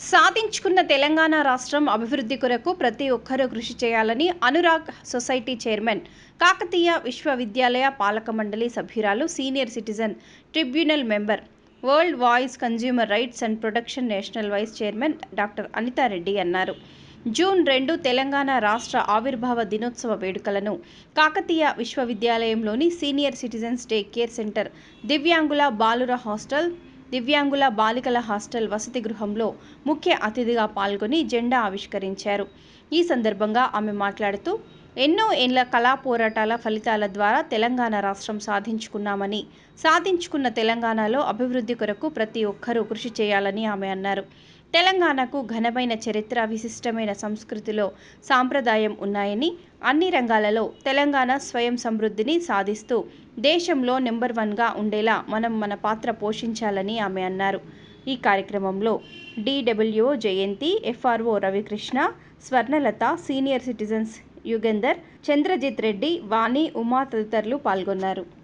సాధించుకున్న తెలంగాణ రాష్ట్రం అభివృద్ధి కొరకు ప్రతి ఒక్కరూ కృషి చేయాలని అనురాగ్ సొసైటీ చైర్మన్ కాకతీయ విశ్వవిద్యాలయ పాలక మండలి సభ్యురాలు senior citizen tribunal member world voice consumer rights and protection national vice chairman doctor Anitha Reddy అన్నారు. జూన్ రెండు తెలంగాణ రాష్ట్ర ఆవిర్భావ దినోత్సవ వేడుకలను Kakatiya విశ్వవిద్యాలయంలోని senior citizens day care centre దివ్యాంగుల బాలుర హాస్టల్ దివ్యాంగుల బాలికల హాస్టల్ వసతి గృహంలో ముఖ్య అతిథిగా పాల్గొని జెండా ఆవిష్కరించారు. ఈ సందర్భంగా ఆమె మాట్లాడుతూ ఎన్నో ఏళ్ళ కళా పోరాటాల ఫలితాల ద్వారా తెలంగాణ రాష్ట్రం సాధించుకున్నామని సాధించుకున్న తెలంగాణలో అభివృద్ధి కొరకు ప్రతి ఒక్కరూ కృషి చేయాలని ఆమె అన్నారు. తెలంగాణకు ఘనమైన చరిత్ర విశిష్టమైన సంస్కృతిలో సాంప్రదాయం ఉన్నాయని అన్ని రంగాలలో తెలంగాణ స్వయం సమృద్ధిని సాధిస్తూ దేశంలో నెంబర్ వన్గా ఉండేలా మనం మన పాత్ర పోషించాలని ఆమె అన్నారు. ఈ కార్యక్రమంలో DWO Jayanthi FRO Ravikrishna Swarnalatha senior citizens Yugandhar Chandrajit Reddy Vani Uma తదితరులు పాల్గొన్నారు.